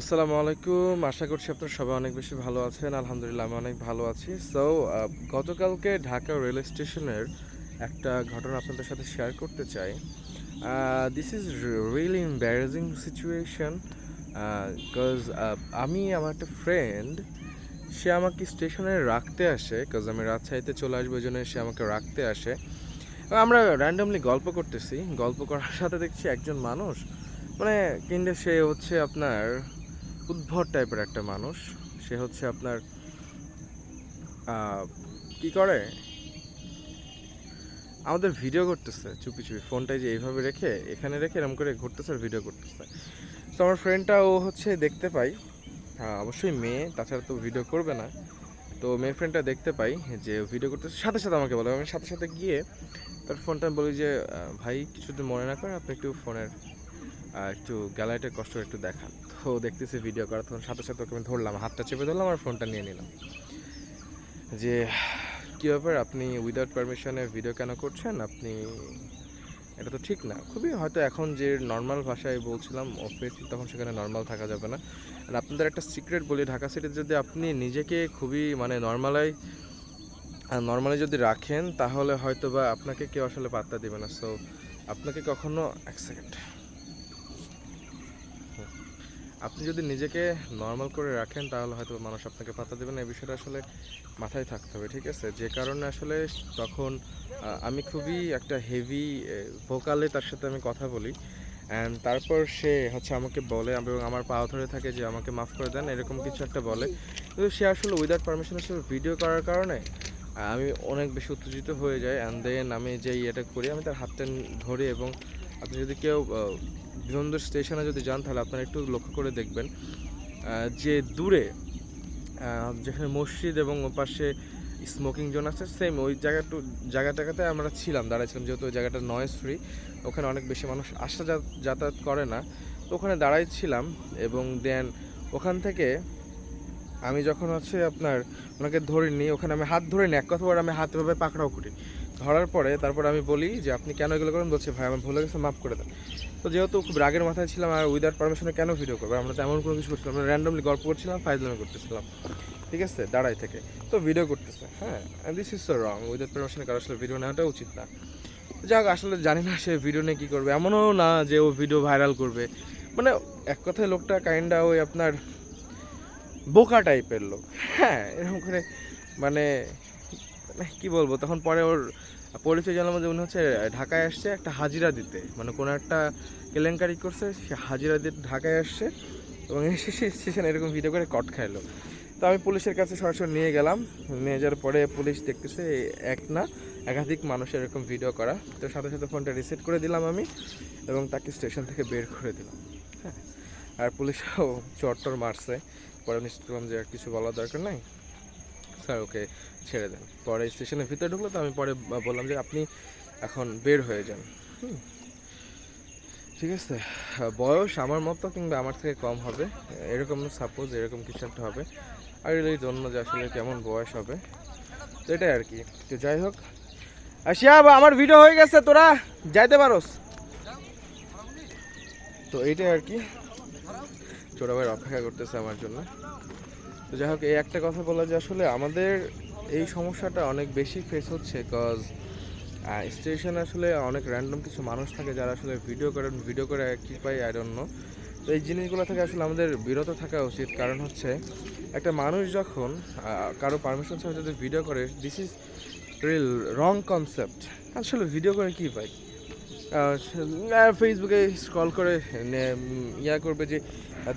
আসসালামু আলাইকুম। আশা করছি আপনারা সবাই অনেক বেশি ভালো আছেন। আলহামদুলিল্লাহ, আমি অনেক ভালো আছি। সো গতকালকে ঢাকা রেল স্টেশনের একটা ঘটনা আপনাদের সাথে শেয়ার করতে চাই। This is really embarrassing situation because আমি আমার একটা ফ্রেন্ড সে আমাকে স্টেশনে রাখতে আসে বিকজ আমি রাজশাহীতে চলে আসব জন্য সে আমাকে রাখতে আসে। আমরা র্যান্ডমলি গল্প করতেছি। গল্প করার সাথে দেখছি একজন মানুষ মানে কিন্তু সে হচ্ছে আপনার উদ্ভট টাইপের একটা মানুষ। সে হচ্ছে আপনার কি করে? আমাদের ভিডিও করতেছে চুপি চুপি। ফোনটাই যে এইভাবে রেখে এখানে রেখে এরকম করে ঘুরতেছে আর ভিডিও করতেছে। তো আমার ফ্রেন্ডটা ও হচ্ছে দেখতে পাই। আহ, অবশ্যই মেয়ে তাছাড়া তো ভিডিও করবে না। তো মেয়ে ফ্রেন্ডটা দেখতে পাই যে ভিডিও করতেছে। সাথে সাথে আমাকে বলে আমি সাথে সাথে গিয়ে তার ফোনটা বলি যে ভাই কিছু যদি মনে না করেন আপনি একটু ফোনের একটু গ্যালারিটা কষ্ট একটু দেখান। তো দেখতেছি ভিডিও করা তখন সাথে সাথে ওকে আমি ধরলাম, হাতটা চেপে ধরলাম আর ফোনটা নিয়ে নিলাম। যে, কী ব্যাপার? আপনি উইদাউট পারমিশনে ভিডিও কেন করছেন? আপনি, এটা তো ঠিক না। খুবই হয়তো এখন যে নর্মাল ভাষায় বলছিলাম অবভিয়াসলি তখন সেখানে নর্মাল থাকা যাবে না। আর আপনাদের একটা সিক্রেট বলি, ঢাকা সিটিতে যদি আপনি নিজেকে খুবই মানে নর্মালাই নর্মালি যদি রাখেন, তাহলে হয়তো বা আপনাকে কেউ আসলে পাত্তা দেবে না। সো আপনাকে কখনো, এক সেকেন্ড আপনি যদি নিজেকে নর্মাল করে রাখেন, তাহলে হয়তো মানুষ আপনাকে পাত্তা দেবে না। এই বিষয়টা আসলে মাথায় থাকতে হবে, ঠিক আছে? যে কারণে আসলে তখন আমি খুবই একটা হেভি ভোকালে তার সাথে আমি কথা বলি। অ্যান্ড তারপর সে হচ্ছে আমাকে বলে এবং আমার পা ধরে থাকে যে আমাকে মাফ করে দেন, এরকম কিছু একটা বলে। কিন্তু সে আসলে উইদাউট পারমিশন আসলে ভিডিও করার কারণে আমি অনেক বেশি উত্তেজিত হয়ে যাই। অ্যান্ড দেন আমি যে ইয়েটা করি, আমি তার হাতটা ধরি এবং আপনি যদি কেউ বিমানবন্দর স্টেশনে যদি যান, তাহলে আপনারা একটু লক্ষ্য করে দেখবেন যে দূরে যেখানে মসজিদ এবং ওপাশে স্মোকিং জোন আছে সেম ওই জায়গাটু জায়গাটাতে আমরা ছিলাম, দাঁড়াইছিলাম, যেহেতু ওই জায়গাটা নয়েজ ফ্রি ওখানে অনেক বেশি মানুষ আসা যাতায়াত করে না, তো ওখানে দাঁড়াই ছিলাম এবং দেন ওখান থেকে আমি যখন হচ্ছে আপনার, ওনাকে ধরে নিই ওখানে আমি হাত ধরে নিই এক কথা বলে আমি হাত এভাবে পাকড়াও করি। ধরার পরে তারপর আমি বলি যে, আপনি কেন এগুলো করেন? বলছে, ভাই, আমার ভুলে গেছে, মাফ করে দেন। তো যেহেতু খুব রাগের মাথায় ছিলাম আর উইদাউট পারমিশনে কেন ভিডিও করব? আমরা তেমন কোনো কিছু করছিলাম আমরা র্যান্ডমলি গল্প করছিলাম, ফাইজলামি করতেছিলাম। ঠিক আছে? দাঁড়াই থেকে। তো ভিডিও করতেছে হ্যাঁ? This is so wrong without পারমিশনে কারও আসলে ভিডিও নেওয়াটা উচিত না। যাক, আসলে জানি না সে ভিডিও নিয়ে কী করবে। এমনও না যে ও ভিডিও ভাইরাল করবে। মানে এক কথায় লোকটা কাইন্ডা ওই আপনার বোকা টাইপের লোক। হ্যাঁ এরকম করে মানে মানে কি বলব, তখন পরে ওর পরিচয় জানলাম যে উনি হচ্ছে ঢাকায় আসছে একটা হাজিরা দিতে। মানে কোনো একটা কেলেঙ্কারি করছে, সে হাজিরা দিতে ঢাকায় আসছে এবং এসে সে স্টেশনে এরকম ভিডিও করে কট খাইলো। তো আমি পুলিশের কাছে সরাসরি নিয়ে গেলাম। নিয়ে যাওয়ার পরে পুলিশ দেখতেছে এক না, একাধিক মানুষের এরকম ভিডিও করা। তো সাথে সাথে ফোনটা রিসেট করে দিলাম আমি এবং তাকে স্টেশন থেকে বের করে দিলাম। হ্যাঁ আর পুলিশও চট্টর মারছে। পরে আমি যে আর কিছু বলার দরকার নাই। স্যার, ওকে ছেড়ে দেন। পরে স্টেশনের ভিতরে ঢুকলো তো আমি পরে বললাম যে আপনি এখন বের হয়ে যান। ঠিক আছে। বয়স আমার মতো কিংবা আমার থেকে কম হবে। এরকম সাপোজ এরকম কিছু একটা হবে। আর রিয়েলি জন্য যে আসলে কেমন বয়স হবে। তো এটাই আর কি। তো যাই হোক। আসিয়া বা আমার ভিডিও হয়ে গেছে, তোরা যাইতে পারোস। তো এইটাই আর কি। ছোট ভাই অপেক্ষা করতেছে আমার জন্য। তো যাই হোক, এই একটা কথা বলা যে আসলে আমাদের এই সমস্যাটা অনেক বেশি ফেস হচ্ছে কজ স্টেশনে আসলে অনেক র্যান্ডম কিছু মানুষ থাকে যারা আসলে ভিডিও করেন ভিডিও করে কী পাই ডোন্ট নো তো এই জিনিসগুলো থেকে আসলে আমাদের বিরত থাকা উচিত। কারণ হচ্ছে, একটা মানুষ যখন কারও পারমিশন ছাড়া যদি ভিডিও করে this is real wrong concept আসলে ভিডিও করে কী পাই? ফেসবুকে স্ক্রল করে ইয়া করবে যে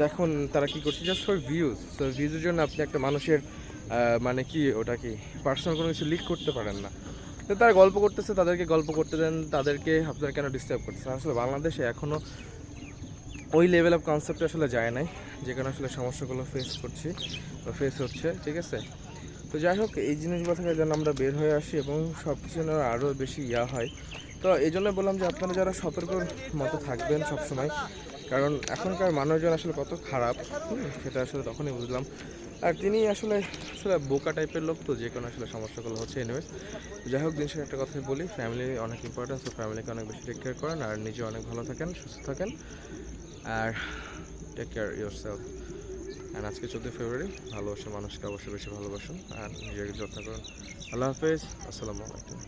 দেখুন তারা কি করছে জাস্ট ফর ভিউজ তো ভিউজের জন্য আপনি একটা মানুষের মানে কি ওটা কি পার্সোনাল কোনো কিছু লিক করতে পারেন না। তো তারা গল্প করতেছে, তাদেরকে গল্প করতে দেন, তাদেরকে আপনারা কেন ডিস্টার্ব করতেছেন? আসলে বাংলাদেশে এখনও ওই লেভেল অফ কনসেপ্ট আসলে যায় নাই যেখানে আসলে সমস্যাগুলো ফেস করছি, বা ফেস হচ্ছে, ঠিক আছে? তো যাই হোক, এই জিনিসগুলো থেকে যেন আমরা বের হয়ে আসি এবং সব কিছু যেন আরও বেশি ইয়া হয়। তো এই জন্য বললাম যে আপনারা যারা সতর্কর মতো থাকবেন সবসময়, কারণ এখনকার মানুষজন আসলে কত খারাপ সেটা আসলে তখনই বুঝলাম। আর তিনি আসলে আসলে বোকা টাইপের লোক তো, যে কোনো আসলে সমস্যাগুলো হচ্ছে এনিওয়েজ যাই হোক, দিন একটা কথাই বলি ফ্যামিলি অনেক ইম্পর্টেন্স তো ফ্যামিলিকে অনেক বেশি টেক কেয়ার করেন, আর নিজে অনেক ভালো থাকেন, সুস্থ থাকেন, আর take care yourself and আজকে চোদ্দোই ফেব্রুয়ারি, ভালোবাসা মানুষকে অবশ্যই বেশি ভালোবাসুন, আর নিজেকে যত্ন করুন। আল্লাহ হাফেজ, আসসালামু আলাইকুম।